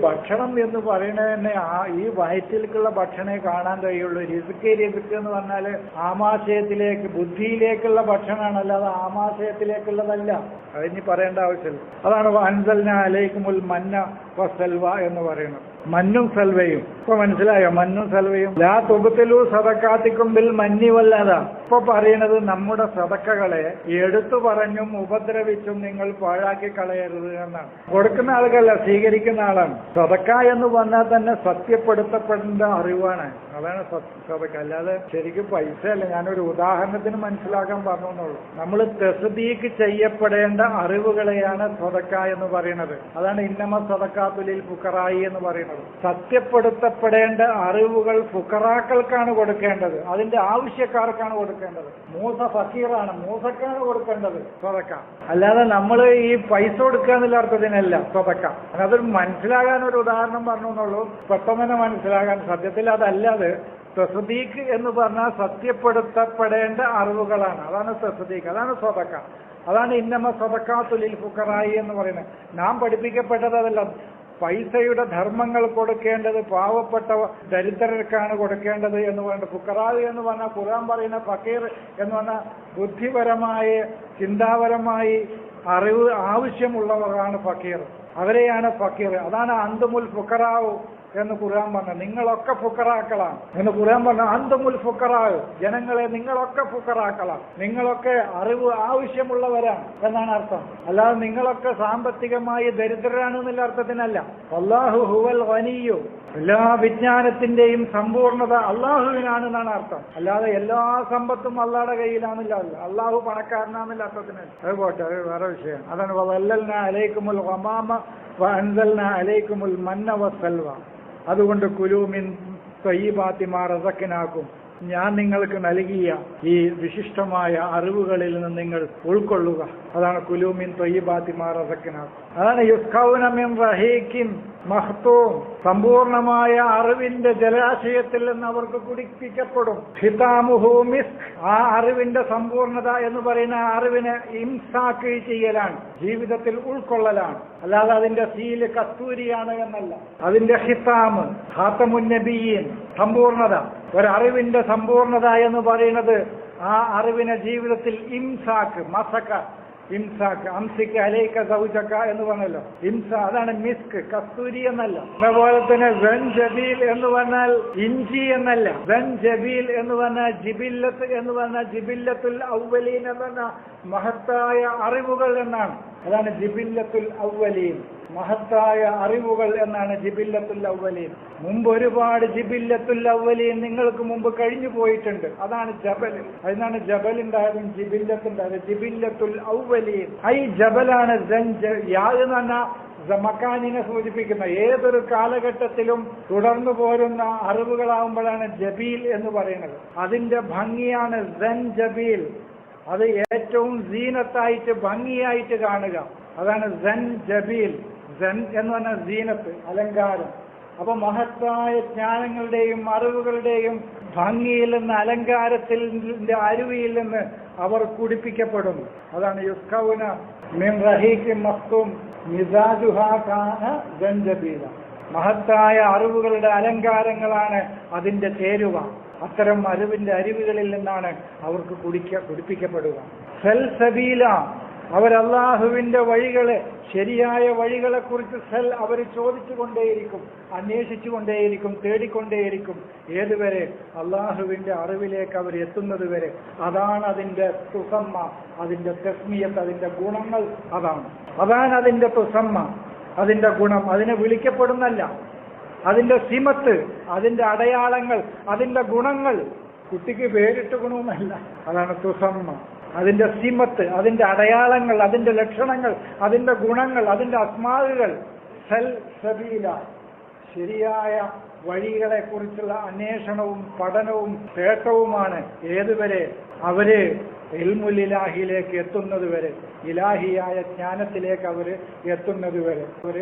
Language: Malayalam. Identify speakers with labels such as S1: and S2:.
S1: ഭക്ഷണം എന്ന് പറയുന്നത് തന്നെ ആ ഈ വയറ്റിലേക്കുള്ള ഭക്ഷണേ കാണാൻ കഴിയുള്ളൂ. രിസുക്ക് രിസുക്ക് എന്ന് പറഞ്ഞാൽ ആമാശയത്തിലേക്ക് ബുദ്ധിയിലേക്കുള്ള ഭക്ഷണമാണ് അല്ലാതെ ആമാശയത്തിലേക്കുള്ളതല്ല. അതിനി പറയേണ്ട ആവശ്യമില്ല. അതാണ് അൻസൽന അലൈക്കുമുൽ മന്ന വസൽവ എന്ന് പറയുന്നത്. മന്നും സൽവയും. ഇപ്പൊ മനസ്സിലായോ? മന്നും സൽവയും. ലാ തുബത്തിലു സതക്കാത്തിക്കുമ്പിൽ മഞ്ഞി വല്ലാത. ഇപ്പൊ പറയണത് നമ്മുടെ സതക്കകളെ എടുത്തു പറഞ്ഞും ഉപദ്രവിച്ചും നിങ്ങൾ പാഴാക്കി കളയരുത് എന്നാണ്. കൊടുക്കുന്ന ആളുകളല്ല സ്വീകരിക്കുന്ന ആളാണ്. സതക്ക എന്ന് പറഞ്ഞാൽ തന്നെ സത്യപ്പെടുത്തപ്പെടേണ്ട അറിവാണ്. അതാണ് സത്- സതക്ക അല്ലാതെ ശരിക്കും പൈസ അല്ല ഞാനൊരു ഉദാഹരണത്തിന് മനസ്സിലാക്കാൻ പറഞ്ഞു എന്നുള്ളൂ നമ്മൾ തെസദീക്ക് ചെയ്യപ്പെടേണ്ട അറിവുകളെയാണ് സതക്ക എന്ന് പറയുന്നത്. അതാണ് ഇന്നമ സതക്കാത്തുലിൽ ഫുക്കറായി എന്ന് പറയുന്നത്. സത്യപ്പെടുത്തപ്പെടേണ്ട അറിവുകൾ ഫുക്കറാക്കൾക്കാണ് കൊടുക്കേണ്ടത്. അതിന്റെ ആവശ്യക്കാർക്കാണ് കൊടുക്കേണ്ടത്. മൂസ ഫക്കീറാണ്. മൂസക്കാണ് കൊടുക്കേണ്ടത് സ്വതക്ക. അല്ലാതെ നമ്മൾ ഈ പൈസ കൊടുക്കുക എന്നുള്ള അർത്ഥത്തിനല്ല സ്വതക്ക. അതൊരു മനസ്സിലാകാൻ ഒരു ഉദാഹരണം പറഞ്ഞു എന്നുള്ളൂ. പെട്ടെന്ന് തന്നെ മനസ്സിലാകാൻ സത്യത്തിൽ അതല്ലാതെ തസ്ദീഖ് എന്ന് പറഞ്ഞാൽ സത്യപ്പെടുത്തപ്പെടേണ്ട അറിവുകളാണ്. അതാണ് തസ്ദീഖ്. അതാണ് സ്വതക്ക. അതാണ് ഇന്നമ സ്വതക്കാത്തുലിൽ ഫുക്കറായി എന്ന് പറയുന്നത്. നാം പഠിപ്പിക്കപ്പെട്ടത് അതല്ല പൈസയുടെ ധർമ്മങ്ങൾ കൊടുക്കേണ്ടത് പാവപ്പെട്ട ദരിദ്രർക്കാണ് കൊടുക്കേണ്ടത് എന്ന് പറയുന്നത് ഫുക്കറാദി എന്ന് പറഞ്ഞാൽ ഖുർആൻ പറയുന്ന ഫക്കീർ എന്ന് പറഞ്ഞാൽ ബുദ്ധിപരമായ ചിന്താപരമായി അറിവ് ആവശ്യമുള്ളവരാണ് ഫക്കീർ. അവരെയാണ് ഫക്കീർ. അതാണ് അന്തുമുൽ ഫുക്കറാവ്. എന്ന് ഖുർആൻ പറഞ്ഞു നിങ്ങളൊക്കെ ഫുക്കറാക്കളാണ്. എന്ന് ഖുർആൻ പറഞ്ഞ അന്തമുൽ ഫുക്കറാവ് ജനങ്ങളെ നിങ്ങളൊക്കെ ഫുക്കറാക്കളാണ്. നിങ്ങളൊക്കെ അറിവ് ആവശ്യമുള്ളവരാണ് എന്നാണ് അർത്ഥം. അല്ലാതെ നിങ്ങളൊക്കെ സാമ്പത്തികമായി ദരിദ്രരാണ് എന്നുള്ള അർത്ഥത്തിനല്ല. അള്ളാഹു ഹുവൽ വനിയോ എല്ലാ വിജ്ഞാനത്തിന്റെയും സമ്പൂർണത അള്ളാഹുവിനാണെന്നാണ് അർത്ഥം. അല്ലാതെ എല്ലാ സമ്പത്തും അള്ളാഹുടെ കയ്യിലാണെന്നില്ല. അള്ളാഹു പണക്കാരനാണെന്നില്ല അർത്ഥത്തിനല്ല അത് പോട്ടെ അത് വേറെ വിഷയം. അതാണ് വല്ലൽന അലൈക്കുമുൽ വമാമ വഅൻസൽന അലൈക്കുമുൽ മന്ന വസൽവ അതുകൊണ്ട് കുലൂമിൻ തൊയ്യബാത്തിമാ റസക്കിനാക്കും ഞാൻ നിങ്ങൾക്ക് നൽകിയ ഈ വിശിഷ്ടമായ അറിവുകളിൽ നിന്ന് നിങ്ങൾ ഉൾക്കൊള്ളുക. അതാണ് കുലൂമിൻ തൊയ്യബാത്തിമാ റസക്കിനാക്കും അതാണ് യുസ്കൗനമിൻ റഹീക്കിൻ മഹ്തൂം സമ്പൂർണമായ അറിവിന്റെ ജലാശയത്തിൽ നിന്ന് അവർക്ക് കുടിപ്പിക്കപ്പെടും. ഹിതാമുഹു ആ അറിവിന്റെ സമ്പൂർണത എന്ന് പറയുന്ന അറിവിനെ ഇംസാക്ക് ചെയ്യലാണ് ജീവിതത്തിൽ ഉൾക്കൊള്ളലാണ്. അല്ലാതെ അതിന്റെ സീൽ കസ്തൂരിയാണ് എന്നല്ല. അതിന്റെ ഹിതാമ് ഹാത്തമുന്നബിയീൻ സമ്പൂർണത. ഒരറിവിന്റെ സമ്പൂർണത എന്ന് പറയുന്നത് ആ അറിവിനെ ജീവിതത്തിൽ ഇംസാക്ക് മസക്ക ഇംസാക്ക് അംസിക്ക് അലൈക്ക സൗജക്ക എന്ന് പറഞ്ഞല്ലോ. ഇംസ അതാണ് മിസ്ക് കസ്തൂരി എന്നല്ല. അതുപോലെ തന്നെ വെൻ ജബീൽ എന്ന് പറഞ്ഞാൽ ഇഞ്ചി എന്നല്ല. വെൻ ജബീൽ എന്ന് പറഞ്ഞാൽ ജിബില്ലത്ത് എന്ന് പറഞ്ഞാൽ ജിബില്ലത്തുൽ ഔവലീൻ എന്ന് പറഞ്ഞ മഹത്തായ അറിവുകൾ എന്നാണ്. അതാണ് ജിബില്ലത്തുൽ ഔവലീൻ മഹത്തായ അറിവുകൾ എന്നാണ് ജിബില്ലത്തുൽ ഔവലീൻ മുമ്പ് ഒരുപാട് ജിബില്ലത്തുൽ ഔവലീൻ നിങ്ങൾക്ക് മുമ്പ് കഴിഞ്ഞു പോയിട്ടുണ്ട്. അതാണ് ജബൽ. അതിനാണ് ജബൽ ഉണ്ടായതും ജിബില്ലത്തുണ്ടായത്. ജിബില്ലത്തുൽ ഔവലീൻ ഐ ജബലാണ് എന്ന് മക്കാനിനെ സൂചിപ്പിക്കുന്ന ഏതൊരു കാലഘട്ടത്തിലും തുടർന്നു പോരുന്ന അറിവുകളാവുമ്പോഴാണ് ജബീൽ എന്ന് പറയുന്നത്. അതിന്റെ ഭംഗിയാണ് സെൻ ജബീൽ. അത് ഏറ്റവും സീനത്തായിട്ട് ഭംഗിയായിട്ട് കാണുക. അതാണ് സെൻ ജബീൽ. സെൻ എന്ന് പറഞ്ഞാൽ സീനത്ത് അലങ്കാരം. അപ്പൊ മഹത്തായ ജ്ഞാനങ്ങളുടെയും അറിവുകളുടെയും ഭംഗിയിൽ നിന്ന് അലങ്കാരത്തിൽ അരുവിയിൽ നിന്ന് അവർ കുടിപ്പിക്കപ്പെടും. അതാണ് യുസ്കൗന മിൻ റഹീഖ് മസ്തും മിസാജുഹാന ജൻജബീല മഹത്തായ അറിവുകളുടെ അലങ്കാരങ്ങളാണ് അതിന്റെ ചേരുവ. അത്തരം അറിവിന്റെ അരുവികളിൽ നിന്നാണ് അവർക്ക് കുടിക്ക കുടിപ്പിക്കപ്പെടുക. സെൽസബീല അവരല്ലാഹുവിന്റെ വഴികളെ ശരിയായ വഴികളെ കുറിച്ച് സെൽ അവർ ചോദിച്ചുകൊണ്ടേയിരിക്കും അന്വേഷിച്ചുകൊണ്ടേയിരിക്കും തേടിക്കൊണ്ടേയിരിക്കും. ഏതുവരെ? അള്ളാഹുവിന്റെ അറിവിലേക്ക് അവർ എത്തുന്നത് വരെ അതാണ് അതിന്റെ തുസമ്മ അതിന്റെ തെസ്മിയത്ത് അതിന്റെ ഗുണങ്ങൾ അതാണ്. അതാണ് അതിന്റെ തുസമ്മ അതിന്റെ ഗുണം. അതിനെ വിളിക്കപ്പെടുന്നല്ല. അതിന്റെ സിമത്ത് അതിന്റെ അടയാളങ്ങൾ അതിന്റെ ഗുണങ്ങൾ. കുട്ടിക്ക് പേരിട്ട് ഗുണമെന്നല്ല അതാണ് തുസമ്മ അതിന്റെ സിമത്ത് അതിന്റെ അടയാളങ്ങൾ അതിന്റെ ലക്ഷണങ്ങൾ അതിന്റെ ഗുണങ്ങൾ അതിന്റെ അസ്മാവുകൾ സൽ സബീല. ശരിയായ വഴികളെ കുറിച്ചുള്ള അന്വേഷണവും പഠനവും തേട്ടവുമാണ് ഏതുവരെ അവർ ഇൽമുലിലാഹിയിലേക്ക് എത്തുന്നത് വരെ ഇലാഹിയായ ജ്ഞാനത്തിലേക്ക് അവർ എത്തുന്നത് വരെ. അവർ